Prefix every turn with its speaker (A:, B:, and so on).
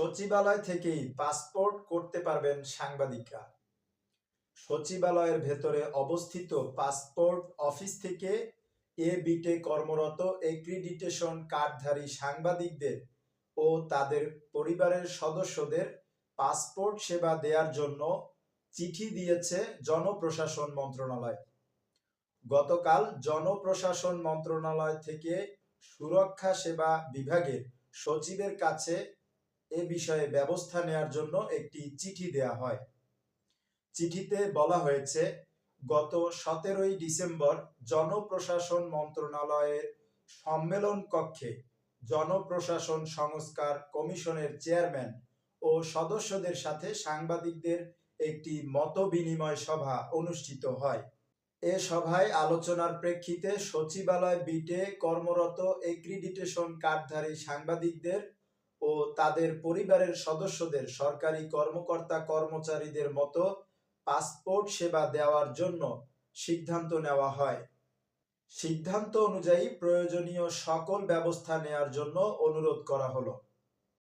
A: সচিবালয় থেকেই পাসপোর্ট করতে পারবেন সাংবাদিকরা। সচিবালয়ের ভেতরে অবস্থিত পাসপোর্ট অফিস থেকে এ বিটে কর্মরত এক্রিডিটেশন কার্ডধারী সাংবাদিকদের ও তাদের পরিবারের সদস্যদের পাসপোর্ট সেবা দেওয়ার জন্য চিঠি দিয়েছে জনপ্রশাসন মন্ত্রণালয়। গতকাল জনপ্রশাসন মন্ত্রণালয় থেকে সুরক্ষা সেবা বিভাগের সচিবের কাছে এ বিষয়ে ব্যবস্থা নেয়ার জন্য একটি চিঠি দেয়া হয়। চিঠিতে বলা হয়েছে, গত সতেরোই ডিসেম্বর জনপ্রশাসন মন্ত্রণালয়ের সম্মেলন কক্ষে জনপ্রশাসন সংস্কার কমিশনের চেয়ারম্যান ও সদস্যদের সাথে সাংবাদিকদের একটি মত বিনিময় সভা অনুষ্ঠিত হয়। এ সভায় আলোচনার প্রেক্ষিতে সচিবালয় বিটে কর্মরত এক্রিডিটেশন কার্ডধারী সাংবাদিকদের ও তাদের পরিবারের সদস্যদের সরকারি কর্মকর্তা কর্মচারীদের মতো পাসপোর্ট সেবা দেওয়ার জন্য সিদ্ধান্ত নেওয়া হয়। সিদ্ধান্ত অনুযায়ী প্রয়োজনীয় সকল ব্যবস্থা নেয়ার জন্য অনুরোধ করা হলো।